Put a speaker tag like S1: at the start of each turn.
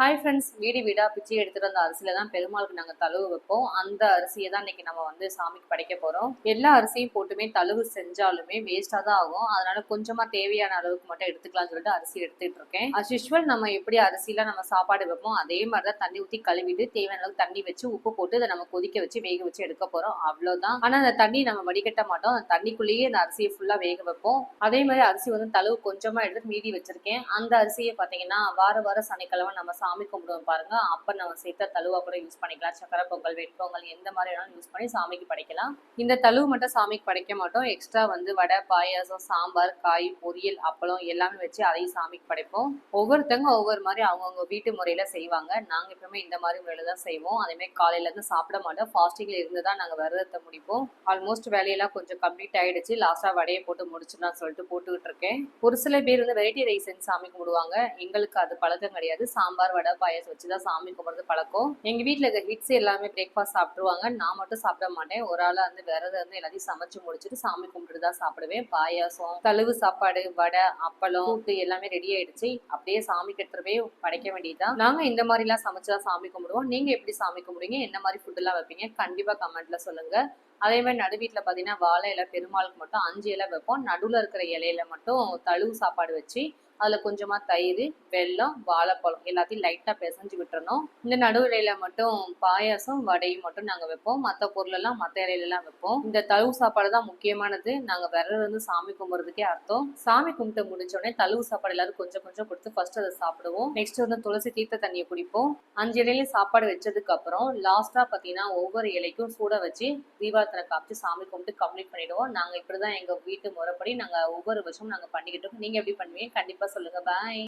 S1: Hi friends வீடு வீடாக பிச்சை எடுத்துகிட்டு வந்த அரிசியில தான் பெருமாளுக்கு நாங்கள் தழுவு வைப்போம். அந்த அரிசியை தான் இன்னைக்கு நம்ம வந்து சாமிக்கு படைக்க போகிறோம் எல்லா அரிசியும் போட்டுமே தழுவு செஞ்சாலுமே வேஸ்ட்டாக தான் ஆகும். அதனால் கொஞ்சமாக தேவையான அளவுக்கு மட்டும் எடுத்துக்கலாம்னு சொல்லிட்டு அரிசி எடுத்துகிட்டு இருக்கேன். அஸ் யூஸ்வல் நம்ம எப்படி அரிசியில நம்ம சாப்பாடு வைப்போம் அதே மாதிரி தான் தண்ணி ஊற்றி கழுவிட்டு தேவையான அளவுக்கு தண்ணி வச்சு உப்பு போட்டு அதை நம்ம கொதிக்க வச்சு வேக வச்சு எடுக்க போகிறோம் அவ்வளோதான் ஆனால் அந்த தண்ணி நம்ம வடிகட்ட மாட்டோம். அந்த தண்ணிக்குள்ளேயே அந்த அரிசியை ஃபுல்லாக வேக வைப்போம். அதே மாதிரி அரிசி வந்து தழுவு கொஞ்சமாக எடுத்து மீதி வச்சுருக்கேன். அந்த அரிசியை பார்த்தீங்கன்னா வார வாரம் சனிக்கிழமை நம்ம சாமி கும்பிடுவோம் பாருங்க. அப்போ நம்ம சேர்த்த தழுவா கூட யூஸ் பண்ணிக்கலாம். சக்கரை பொங்கல் வெட்பொங்கல் எந்த மாதிரி வேணாலும் யூஸ் பண்ணி சாமிக்கு படைக்கலாம். இந்த தழுவு மட்டும் சாமிக்கு படைக்க மாட்டோம். எக்ஸ்ட்ரா வந்து வடை பாயாசம் சாம்பார் காய் பொரியல் அப்பளம் எல்லாமே வச்சு அதையும் சாமிக்கு படைப்போம். ஒவ்வொருத்தவங்க ஒவ்வொரு மாதிரி அவங்கவுங்க வீட்டு முறையில செய்வாங்க. நாங்கள் எப்பவுமே இந்த மாதிரி முறையில தான் செய்வோம். அதேமாதிரி காலையிலேருந்து காலையில இருந்து சாப்பிட மாட்டோம். ஃபாஸ்டிங்ல இருந்து தான் நாங்கள் விரதத்தை முடிப்போம். ஆல்மோஸ்ட் வேலையெல்லாம் கொஞ்சம் கம்ப்ளீட் ஆயிடுச்சு. லாஸ்டா வடையை போட்டு முடிச்சிடலாம் சொல்லிட்டு போட்டுக்கிட்டு இருக்கேன். ஒரு சில பேர் வந்து வெரைட்டி ரைஸ் செஞ்சு சாமி கும்பிடுவாங்க. எங்களுக்கு அது பழக்கம் கிடையாது. சாம்பார் வடை பாயாசம் வச்சு தான் சாமி கும்பிட்றது பழக்கம். எங்க வீட்டில் இருக்க ஹிட்ஸ் எல்லாமே பிரேக்ஃபாஸ்ட் சாப்பிடுவாங்க நான் மட்டும் சாப்பிட மாட்டேன். ஒரு ஆளா வந்து விரதம் வந்து எல்லாத்தையும் சமைச்சு முடிச்சுட்டு சாமி கும்பிட்டு தான் சாப்பிடுவேன். பாயாசம் தழுவு சாப்பாடு வடை அப்பளம் கூட்டு எல்லாமே ரெடி ஆயிடுச்சு. அப்படியே சாமி எடுத்துட்டு போய் படைக்க வேண்டியதுதான். நாங்க இந்த மாதிரி எல்லாம் சமைச்சு தான் சாமி கும்பிடுவோம். நீங்க எப்படி சாமி கும்பிடுவீங்க? என்ன மாதிரி ஃபுட் எல்லாம் வைப்பீங்க? கண்டிப்பா கமெண்ட்ல சொல்லுங்க. அதே மாதிரி நடு வீட்டில் பார்த்தீங்கன்னா வாழை இலை பெருமாளுக்கு மட்டும் அஞ்சு இலை வைப்போம். நடுவில் இருக்கிற இலையில மட்டும் தழுவு சாப்பாடு வச்சு அதில் கொஞ்சமாக தயிர் வெல்லம் வாழைப்பழம் எல்லாத்தையும் லைட்டாக பிசைஞ்சு விட்டுறணும். இந்த நடுவிலையில் மட்டும் பாயாசம் வடையும் மட்டும் நாங்கள் வைப்போம். மற்ற பொருளெல்லாம் மற்ற இலையிலலாம் வைப்போம். இந்த தழுவு சாப்பாடு தான் முக்கியமானது. நாங்கள் விரதம் வந்து சாமி கும்பிட்றதுக்கே அர்த்தம். சாமி கும்பிட்டு முடிஞ்சோடனே தழுவு சாப்பாடு எல்லாரும் கொஞ்சம் கொஞ்சம் கொடுத்து ஃபர்ஸ்ட் அதை சாப்பிடுவோம். நெக்ஸ்ட் வந்து துளசி தீர்த்த தண்ணியை குடிப்போம். அஞ்சு இலையில சாப்பாடு வச்சதுக்கு அப்புறம் லாஸ்ட்டாக பார்த்தீங்கன்னா ஒவ்வொரு இலைக்கும் சூட வச்சு தீபாரத்தனை காமிச்சு சாமி கும்பிட்டு கம்ப்ளீட் பண்ணிடுவோம். நாங்கள் இப்படி தான் எங்கள் வீட்டு முறைப்படி நாங்கள் ஒவ்வொரு வருஷமும் நாங்கள் பண்ணிக்கிட்டோம் நீங்கள் எப்படி பண்ணுவீங்க? கண்டிப்பாக சொல்லுங்க. பாய்